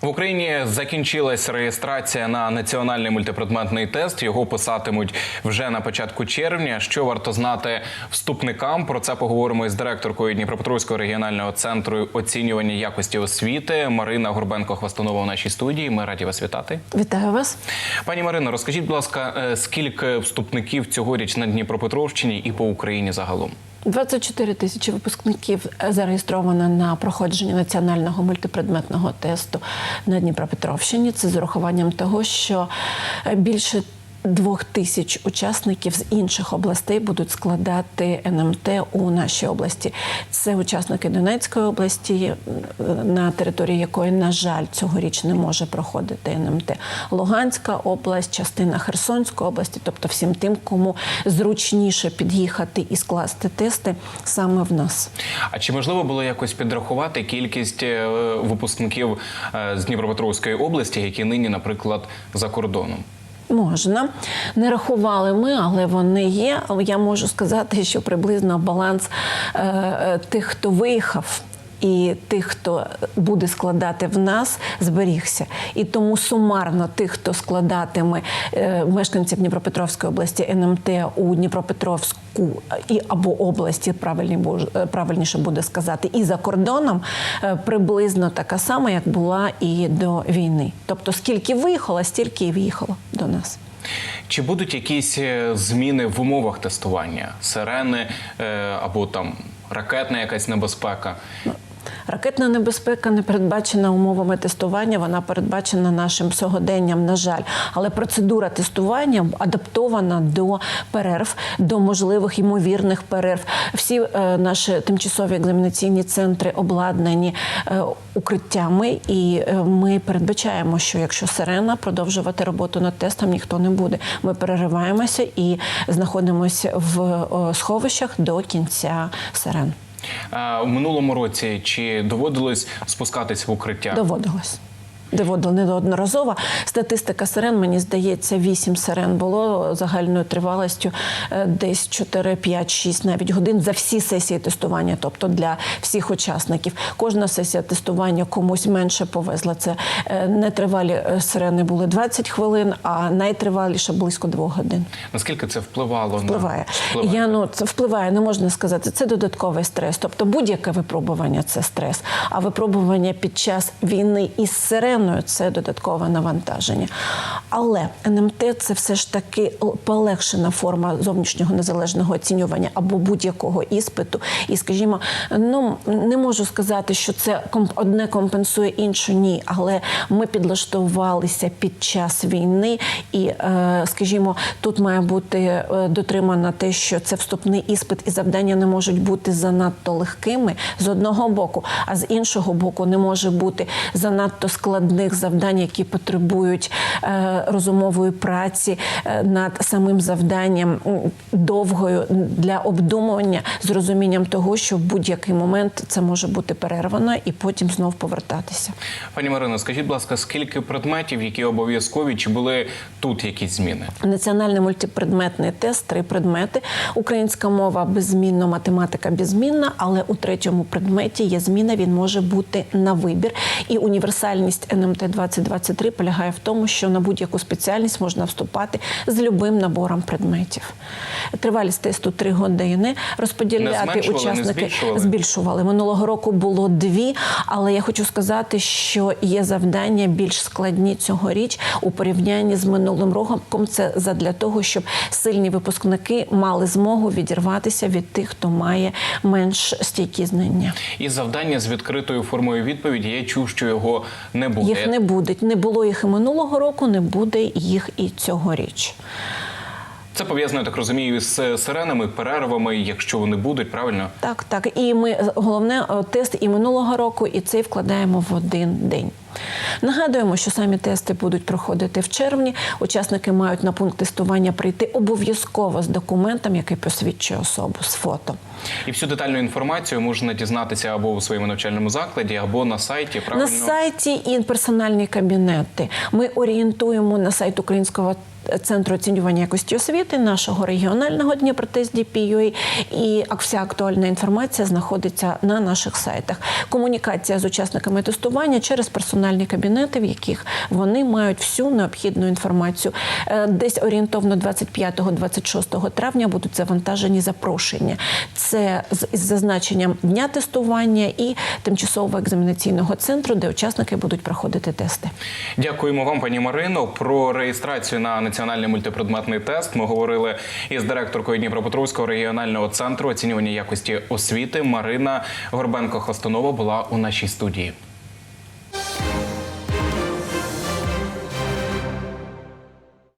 В Україні закінчилась реєстрація на національний мультипредметний тест. Його писатимуть вже на початку червня. Що варто знати вступникам? Про це поговоримо із директоркою Дніпропетровського регіонального центру оцінювання якості освіти Марина Горбенко Хвастунова у нашій студії. Ми раді вас вітати. Вітаю вас. Пані Марино, розкажіть, будь ласка, е, скільки вступників цьогоріч на Дніпропетровщині і по Україні загалом? 24 тисячі випускників е, зареєстровано на проходження національного мультипредметного тесту на Дніпропетровщині. Це з урахуванням того, що е, більше двох тисяч учасників з інших областей будуть складати НМТ у нашій області. Це учасники Донецької області, е, на території якої, на жаль, цьогоріч не може проходити НМТ. Луганська область, частина Херсонської області, тобто всім тим, кому зручніше під'їхати і скласти тести саме в нас. А чи можливо було якось підрахувати кількість е, випускників е, з Дніпропетровської області, які нині, наприклад, за кордоном? Можна. Не рахували ми, але вони є. Я можу сказати, що приблизно баланс е, е, тих, хто виїхав. І тих, хто буде складати в нас, зберігся. І тому сумарно тих, хто складатиме е, мешканців Дніпропетровської області НМТ у Дніпропетровську і або області, правильні е, правильніше буде сказати, і за кордоном е, приблизно така сама, як була і до війни. Тобто, скільки виїхало, стільки і в'їхало до нас. Чи будуть якісь зміни в умовах тестування? Сирени або там ракетна якась небезпека? Ракетна небезпека не передбачена умовами тестування, вона передбачена нашим сьогоденням, на жаль. Але процедура тестування адаптована до перерв, до можливих ймовірних перерв. Всі е, наші тимчасові екзаменаційні центри обладнані е, укриттями, і е, ми передбачаємо, що якщо сирена продовжувати роботу над тестом ніхто не буде. Ми перериваємося і знаходимося в е, сховищах до кінця сирен. А, у минулому році чи доводилось спускатись в укриття? Доводилось. Доводило неодноразово. Статистика сирен, мені здається, 8 сирен було загальною тривалістю е, десь 4, 5, 6 навіть годин за всі сесії тестування, тобто для всіх учасників. Кожна сесія тестування комусь менше повезла. Це е, нетривалі е, сирени були 20 хвилин, а найтриваліше близько 2 годин. Наскільки це впливало Впливає. на впливає? Я ну це впливає, не можна сказати. Це додатковий стрес. Тобто будь-яке випробування це стрес. А випробування під час війни із сиреною це додаткове навантаження. Але НМТ це все ж таки полегшена форма зовнішнього незалежного оцінювання або будь-якого іспиту. І скажімо, ну не можу сказати, що це одне компенсує інше. Ні, але ми підлаштувалися під час війни, і е, скажімо, тут має бути е, дотримано те, що це вступний іспит, і завдання не можуть бути занадто легкими з одного боку, а з іншого боку, не може бути занадто складних завдань, які потребують е, розумової праці е, над самим завданням довгою для обдумування з розумінням того, що в будь-який момент це може бути перервано і потім знов повертатися. Пані Марино, скажіть, будь ласка, скільки предметів, які обов'язкові, чи були тут якісь зміни? Національний мультипредметний тест три предмети. Українська мова беззмінно, математика беззмінна, але у третьому предметі є зміна. Він може бути на вибір. І універсальність НМТ 2023 полягає в тому, що на будь-яку спеціальність можна вступати з любим набором предметів. Тривалість тесту три години. Розподіляти не учасники збільшували? збільшували. Минулого року було дві, але я хочу сказати, що є завдання більш складні цьогоріч у порівнянні з минулим роком. Це задля того, щоб сильні випускники мали змогу відірватися від тих, хто має менш стійкі знання. І завдання з відкритою формою відповіді. Я чув, що його не буде. Їх не буде. Не було їх і минулого року, не буде їх і цьогоріч. Це пов'язано, я так розумію, з сиренами, перервами, якщо вони будуть, правильно? Так, так. І ми головне е, тест і минулого року, і цей вкладаємо в один день. Нагадуємо, що самі тести будуть проходити в червні. Учасники мають на пункт тестування прийти обов'язково з документом, який посвідчує особу з фото. І всю детальну інформацію можна дізнатися або у своєму навчальному закладі, або на сайті. Правильно На сайті і персональні кабінети. Ми орієнтуємо на сайт українського центру оцінювання якості освіти, нашого регіонального Дніпротест DPUA, і вся актуальна інформація знаходиться на наших сайтах. Комунікація з учасниками тестування через персональні кабінети, в яких вони мають всю необхідну інформацію. Е, Десь орієнтовно 25-26 травня будуть завантажені запрошення. Це з зазначенням дня тестування і тимчасового екзаменаційного центру, де учасники будуть проходити тести. Дякуємо вам, пані Марино. Про реєстрацію на національний мультипредметний тест ми говорили із директоркою Дніпропетровського регіонального центру оцінювання якості освіти. Марина Горбенко-Хостунова була у нашій студії.